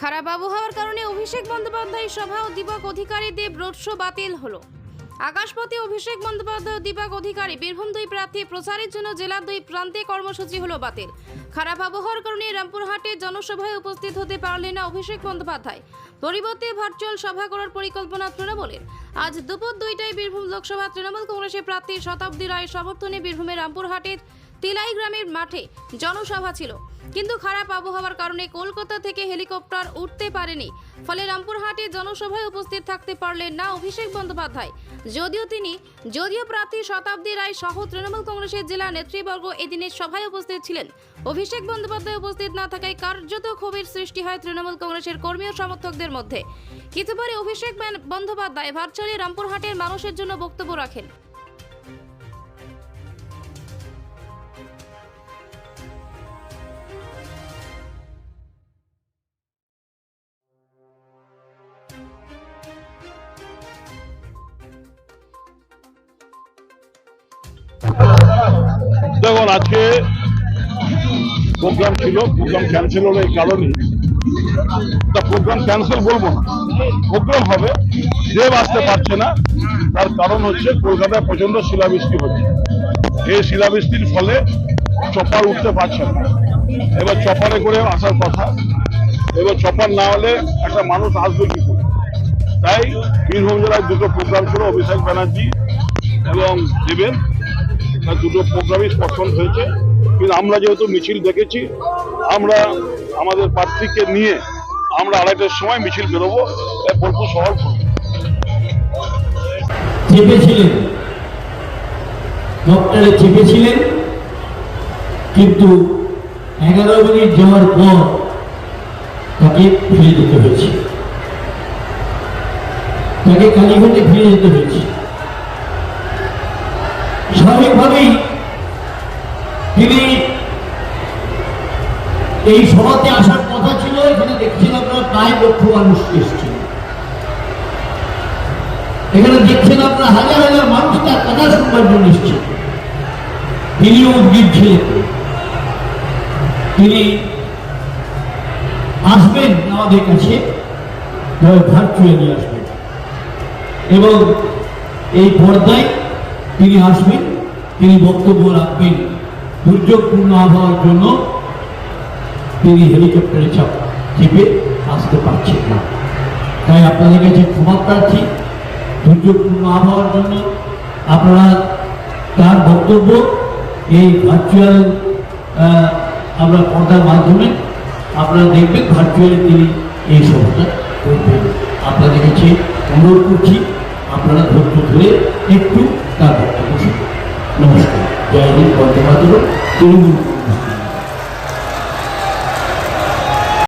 খারাপ আবহাওয়ার কারণে অভিষেক বন্দ্যোপাধ্যায় সভা ও দীপক অধিকারী দেব রোড শো বাতিল হলো। আকাশপথে অভিষেক বন্দ্যোপাধ্যায় দীপক অধিকারী বীরভূম দুই প্রার্থী প্রচারের জন্য জেলার দুই প্রান্তে কর্মসূচি হলো বাতিল। খারাপ আবহাওয়ার কারণে রামপুরহাটে জনসভায় উপস্থিত হতে পারলেন না অভিষেক বন্দ্যোপাধ্যায়। পরিবর্তে ভার্চুয়াল সভা করার পরিকল্পনা তৃণমূলের। আজ দুপুর দুইটায় বীরভূম লোকসভা তৃণমূল কংগ্রেসের প্রার্থী শতাব্দী রায়ের সমর্থনে বীরভূমের রামপুরহাটের তিলাই গ্রামের মাঠে জনসভা ছিল। কিন্তু খারাপ আবহাওয়ার কারণে কলকাতা থেকে হেলিকপ্টার উঠতে পারেনি। ফলে রামপুরহাটে জনসভায় উপস্থিত থাকতে পারলেন না অভিষেক বন্দ্যোপাধ্যায়। যদিও তিনি, যদিও প্রার্থী শতাব্দী রায় সহ তৃণমূল কংগ্রেসের জেলা নেতৃবর্গ এদিনের সভায় উপস্থিত ছিলেন। অভিষেক বন্দ্যোপাধ্যায় উপস্থিত না থাকায় কার্যত ক্ষোভের সৃষ্টি হয় তৃণমূল কংগ্রেসের কর্মী ও সমর্থকদের মধ্যে। কিছু পরে অভিষেক বন্দ্যোপাধ্যায় ভার্চুয়ালি রামপুরহাটের মানুষের জন্য বক্তব্য রাখেন। দেখুন আজকে প্রোগ্রাম ছিল প্রোগ্রাম ক্যান্সেল হলো এই কারণে তা প্রোগ্রাম ক্যান্সেল বলব না। প্রোগ্রাম হবে, দেব আসতে পারছে না। তার কারণ হচ্ছে কলকাতায় প্রচণ্ড শিলাবৃষ্টি হচ্ছে। এই শিলাবৃষ্টির ফলে চপার উঠতে পারছে না। এবার চপারে করে আসার কথা। এবার চপার না হলে একটা মানুষ আসবে কি করে? তাই বীরভূম জেলায় দুটো প্রোগ্রাম ছিল, অভিষেক ব্যানার্জি এবং দেবেন। তার দুটো প্রোগ্রামই স্পষ্ট হয়েছে, কিন্তু আমরা যেহেতু মিছিল দেখেছি, আমরা আমাদের প্রার্থীকে নিয়ে আমরা আড়াইটার সময় মিছিল বেরোবো বোলপুর শহর চেপেছিলেন। ডক্টরে চেপেছিলেন, কিন্তু এগারো মিনিট যাওয়ার পর তাকে ফিরে যেতে হয়েছে। তাকে কালীঘাটে ফিরে যেতে হয়েছে। স্বাভাবিকভাবেই তিনি এই সভাতে আসার কথা ছিল, এখানে দেখছেন আপনারা প্রায় লক্ষ মানুষ এসেছিল এখানে দেখছেন আপনার হাজার হাজার মানুষ তার কথা শুনবার জন্য এসছে তিনিও উদ্গীর ছিলেন তিনি আসবেন আমাদের কাছে ভার্চুয়ালি আসবেন। এবং এই পর্দায় তিনি আসবেন। তিনি বক্তব্য রাখবেন। দুর্যোগপূর্ণ আবহাওয়ার জন্য তিনি হেলিকপ্টারে চাপ চেপে আসতে পারছেন না। তাই আপনাদের কাছে ক্ষমা প্রার্থী, দুর্যোগপূর্ণ আবহাওয়ার জন্য আপনারা তার বক্তব্য এই ভার্চুয়াল আমরা পর্দার মাধ্যমে আপনারা দেখবেন ভার্চুয়ালি তিনি এই সভাটা করবেন। আপনাদের কাছে অনুরোধ করছি, আপনারা ধৈর্য ধরে একটু তার বক্তব্য শুনুন। নমস্কার। জয় হিন্দ বন্দে মাতরম। তৃণমূল